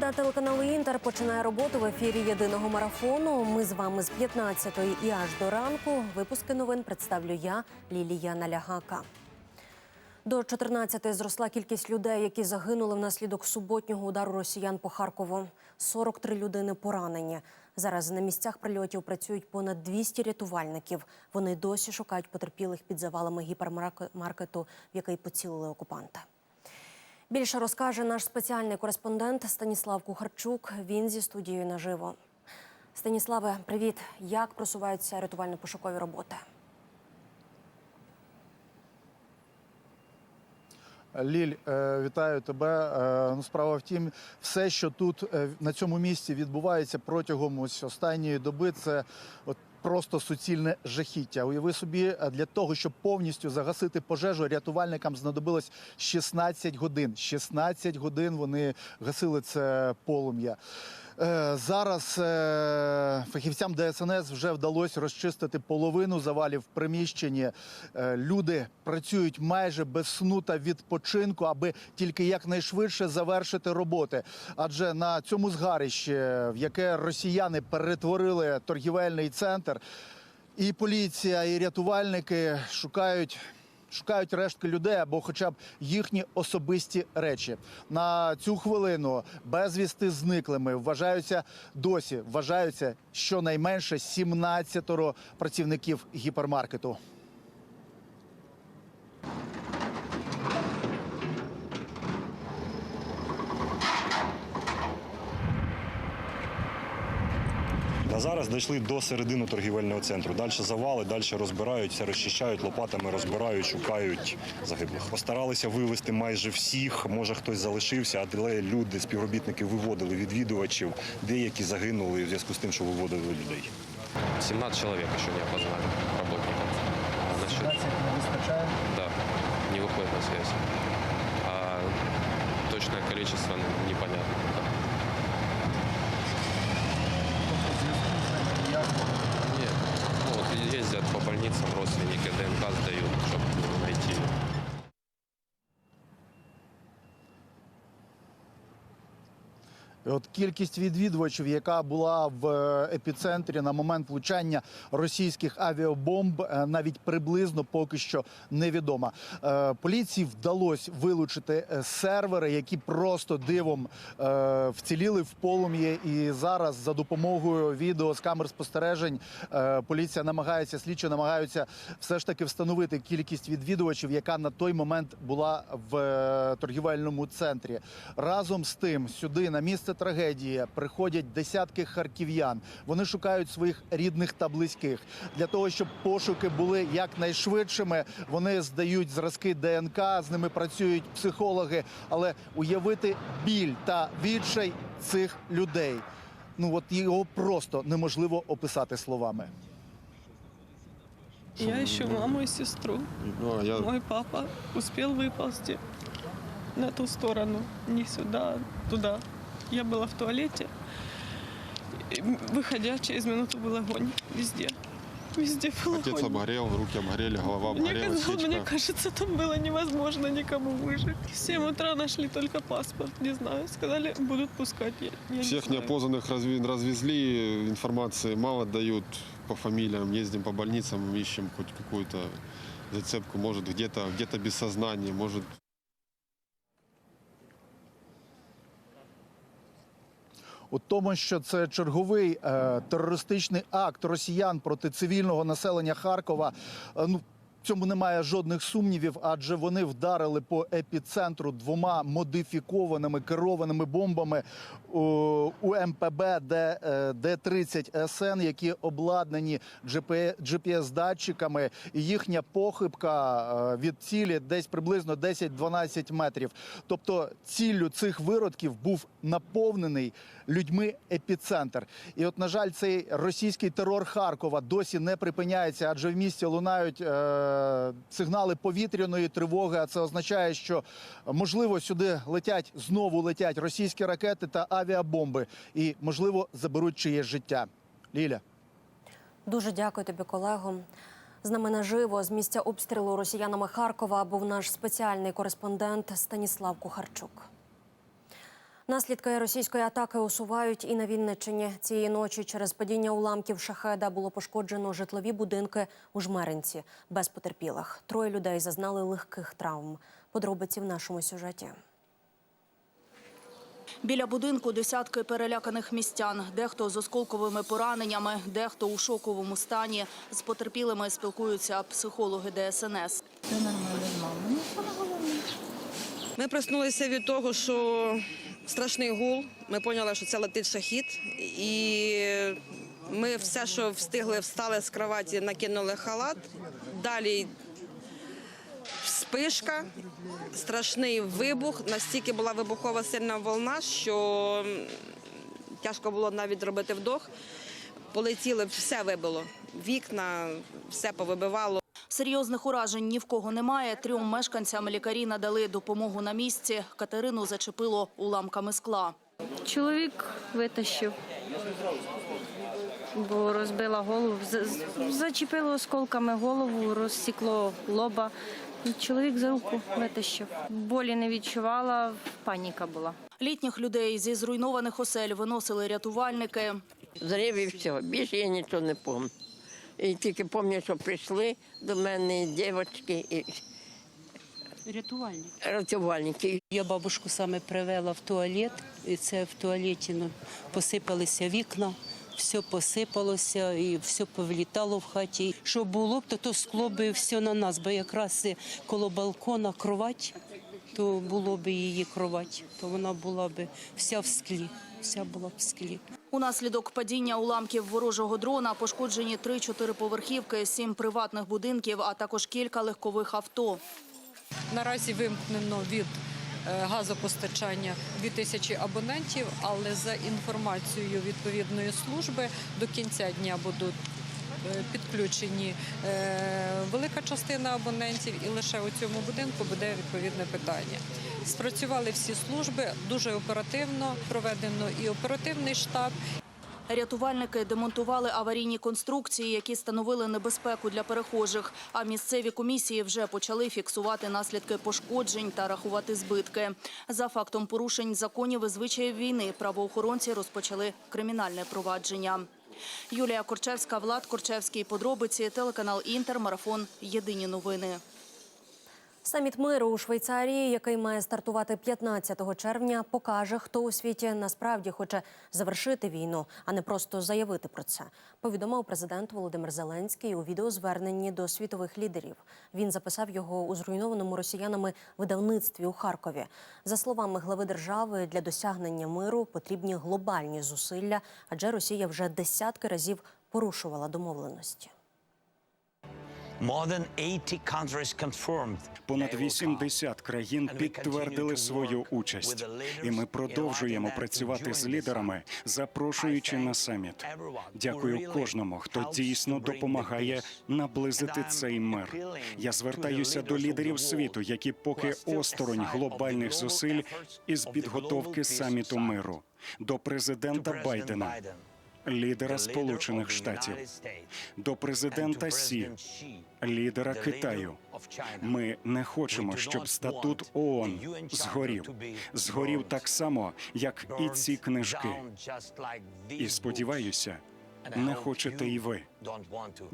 Команда телеканалу Інтер починає роботу в ефірі єдиного марафону. Ми з вами з 15-ї і аж до ранку. Випуски новин представлю я, Лілія Налягака. До 14 зросла кількість людей, які загинули внаслідок суботнього удару росіян по Харкову. 43 людини поранені. Зараз на місцях прильотів працюють понад 200 рятувальників. Вони досі шукають потерпілих під завалами гіпермаркету, в який поцілили окупанти. Більше розкаже наш спеціальний кореспондент Станіслав Кухарчук. Він зі студією наживо. Станіславе, привіт! Як просуваються рятувально-пошукові роботи? Ліль, е, вітаю тебе. Е, Ну, справа в тім, все, що тут е, на цьому місці відбувається протягом ось останньої доби, це от просто суцільне жахіття. Уяви собі, е, для того, щоб повністю загасити пожежу, рятувальникам знадобилось 16 годин. 16 годин вони гасили це полум'я. Е, Зараз е, фахівцям ДСНС вже вдалося розчистити половину завалів в приміщенні. Е, Люди працюють майже без сну та відпочинку, аби тільки якнайшвидше завершити роботи. Адже на цьому згарищі, в яке росіяни перетворили торгівельний центр, і поліція, і рятувальники шукають. Шукають рештки людей або, хоча б їхні особисті речі на цю хвилину безвісти зниклими вважаються досі. Вважаються щонайменше 17 працівників гіпермаркету. Зараз дійшли до середини торгівельного центру. Далі завали, далі розбирають, все розчищають, лопатами розбирають, шукають загиблих. Постаралися вивезти майже всіх. Може хтось залишився, але люди, співробітники виводили відвідувачів. Деякі загинули в зв'язку з тим, що виводили людей. 17 человек еще не опознали работников. А не вистачає. Да, не выходит на связь. А точное количество ну, непонятно. Ездят по больницам, родственники ДНК сдают, От кількість відвідувачів, яка була в е, епіцентрі на момент влучання російських авіабомб, е, навіть приблизно поки що невідома. Е, Поліції вдалося вилучити сервери, які просто дивом вціліли в полум'ї. І зараз за допомогою відео з камер спостережень поліція намагається, слідчі намагаються все ж таки встановити кількість відвідувачів, яка на той момент була в торгівельному центрі. Разом з тим, сюди на місце трагедії приходять десятки харків'ян. Вони шукають своїх рідних та близьких для того, щоб пошуки були якнайшвидшими. Вони здають зразки ДНК, з ними працюють психологи. Але уявити біль та відчай цих людей. Ну от його просто неможливо описати словами. Я ищу маму и сестру. Ну, а я Мой папа успел выползти на ту сторону, не сюда, а туда. Я была в туалете. Выходя, через минуту был огонь. Везде. Везде был отец огонь. обгорел, руки обгорели, голова Мне, обгорела, казалось, сечка. мне кажется, там было невозможно никому выжить. В 7 утра нашли только паспорт, не знаю. Сказали, будут пускать. Я, я не Всех знаю. неопознанных разви- развезли, информации мало дают по фамилиям, ездим по больницам, ищем хоть какую-то зацепку, может где-то где без сознания, может у тому, що це черговий е, терористичний акт росіян проти цивільного населення Харкова. Е, ну цьому немає жодних сумнівів, адже вони вдарили по епіцентру двома модифікованими керованими бомбами у, у МПБ Д, е, Д-30 СН, які обладнані GPS-датчиками. І їхня похибка е, від цілі десь приблизно 10-12 метрів. Тобто ціллю цих виродків був наповнений людьми епіцентр. І от, на жаль, цей російський терор Харкова досі не припиняється, адже в місті лунають е, сигнали повітряної тривоги. А це означає, що можливо сюди летять знову летять російські ракети та авіабомби, і можливо заберуть чиєсь життя. Ліля. Дуже дякую тобі, колего. З нами наживо з місця обстрілу росіянами Харкова був наш спеціальний кореспондент Станіслав Кухарчук. Наслідки російської атаки усувають і на Вінниччині. Цієї ночі через падіння уламків шахеда було пошкоджено житлові будинки у Жмеринці без потерпілих. Троє людей зазнали легких травм. Подробиці в нашому сюжеті. Біля будинку десятки переляканих містян. Дехто з осколковими пораненнями, дехто у шоковому стані. З потерпілими спілкуються психологи ДСНС. Ми проснулися від того, що страшний гул. Ми поняли, що це летить шахід. І ми все, що встигли, встали з кроваті, накинули халат. Далі спишка, страшний вибух. Настільки була вибухова сильна волна, що тяжко було навіть робити вдох. Полетіли, все вибило. Вікна, все повибивало. Серйозних уражень ні в кого немає. Трьом мешканцям лікарі надали допомогу на місці. Катерину зачепило уламками скла. Чоловік витащив, бо розбила голову, зачепило осколками голову, розсікло лоба. Чоловік за руку витащив. Болі не відчувала, паніка була. Літніх людей зі зруйнованих осель виносили рятувальники. Зрив і все. Більше я нічого не пам'ятаю. І тільки пам'ятаю, що прийшли до мене дівчатки і Рятувальник. рятувальники. Я бабушку саме привела в туалет, і це в туалеті ну, посипалися вікна, все посипалося і все повлітало в хаті. Що було б, то то скло би все на нас, бо якраз коло балкона кровать, то було б її кровать, то вона була б вся в склі, вся була б в склі. Унаслідок падіння уламків ворожого дрона пошкоджені три чотириповерхівки, сім приватних будинків, а також кілька легкових авто. Наразі вимкнено від е, газопостачання 2000 абонентів, але за інформацією відповідної служби до кінця дня будуть підключені е, велика частина абонентів, і лише у цьому будинку буде відповідне питання. Спрацювали всі служби дуже оперативно, проведено і оперативний штаб, Рятувальники демонтували аварійні конструкції, які становили небезпеку для перехожих. А місцеві комісії вже почали фіксувати наслідки пошкоджень та рахувати збитки. За фактом порушень законів і звичаїв війни правоохоронці розпочали кримінальне провадження. Юлія Корчевська, Влад Корчевський. Подробиці. Телеканал Інтер. Марафон. Єдині новини. Саміт миру у Швейцарії, який має стартувати 15 червня, покаже, хто у світі насправді хоче завершити війну, а не просто заявити про це. Повідомив президент Володимир Зеленський у відеозверненні до світових лідерів. Він записав його у зруйнованому росіянами видавництві у Харкові. За словами глави держави, для досягнення миру потрібні глобальні зусилля, адже Росія вже десятки разів порушувала домовленості. Понад 80 країн підтвердили свою участь, і ми продовжуємо працювати з лідерами, запрошуючи на саміт. Дякую кожному, хто дійсно допомагає наблизити цей мир. Я звертаюся до лідерів світу, які поки осторонь глобальних зусиль із підготовки саміту миру, до президента Байдена. Лідера Сполучених Штатів до президента Сі, лідера Китаю. Ми не хочемо, щоб статут ООН згорів. Згорів так само, як і ці книжки. І сподіваюся, не хочете і ви.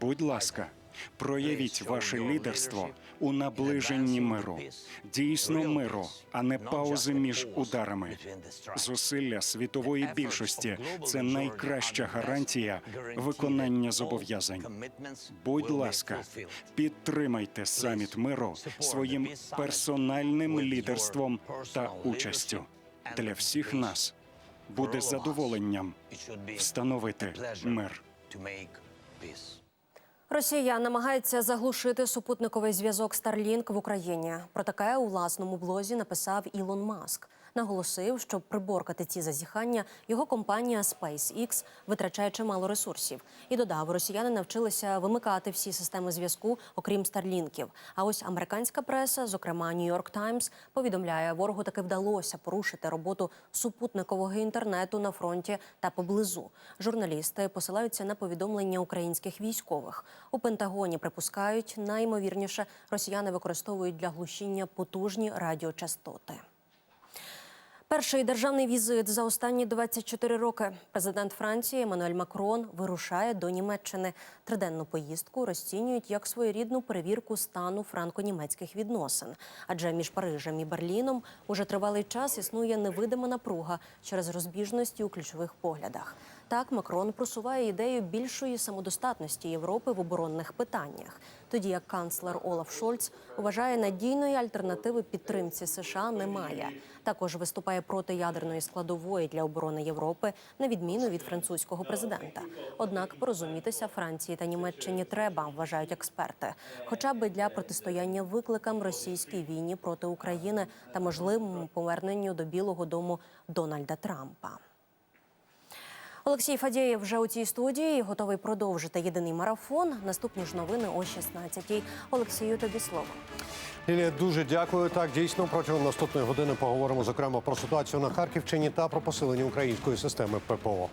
Будь ласка, проявіть ваше лідерство у наближенні миру, дійсно миру, а не паузи між ударами. Зусилля світової більшості це найкраща гарантія виконання зобов'язань. Будь ласка, підтримайте саміт миру своїм персональним лідерством та участю для всіх нас. Буде задоволенням встановити мир. Росія намагається заглушити супутниковий зв'язок Starlink в Україні. Про таке у власному блозі написав Ілон Маск. Наголосив, щоб приборкати ці зазіхання, його компанія SpaceX витрачає чимало ресурсів. І додав, росіяни навчилися вимикати всі системи зв'язку, окрім старлінків. А ось американська преса, зокрема York Times, повідомляє, ворогу таки вдалося порушити роботу супутникового інтернету на фронті та поблизу. Журналісти посилаються на повідомлення українських військових. У Пентагоні припускають, наймовірніше росіяни використовують для глушіння потужні радіочастоти. Перший державний візит за останні 24 роки. Президент Франції Еммануель Макрон вирушає до Німеччини. Триденну поїздку розцінюють як своєрідну перевірку стану франко-німецьких відносин. Адже між Парижем і Берліном уже тривалий час існує невидима напруга через розбіжності у ключових поглядах. Так, Макрон просуває ідею більшої самодостатності Європи в оборонних питаннях, тоді як канцлер Олаф Шольц вважає, надійної альтернативи підтримці США немає. Також виступає проти ядерної складової для оборони Європи, на відміну від французького президента. Однак порозумітися Франції та Німеччині треба, вважають експерти, хоча б для протистояння викликам російській війні проти України та можливому поверненню до Білого Дому Дональда Трампа. Олексій Фадєєв вже у цій студії готовий продовжити єдиний марафон. Наступні ж новини о 16-й. Олексію, тобі слово. Лілія, дуже дякую. Так, дійсно, протягом наступної години поговоримо зокрема про ситуацію на Харківщині та про посилення української системи ППО.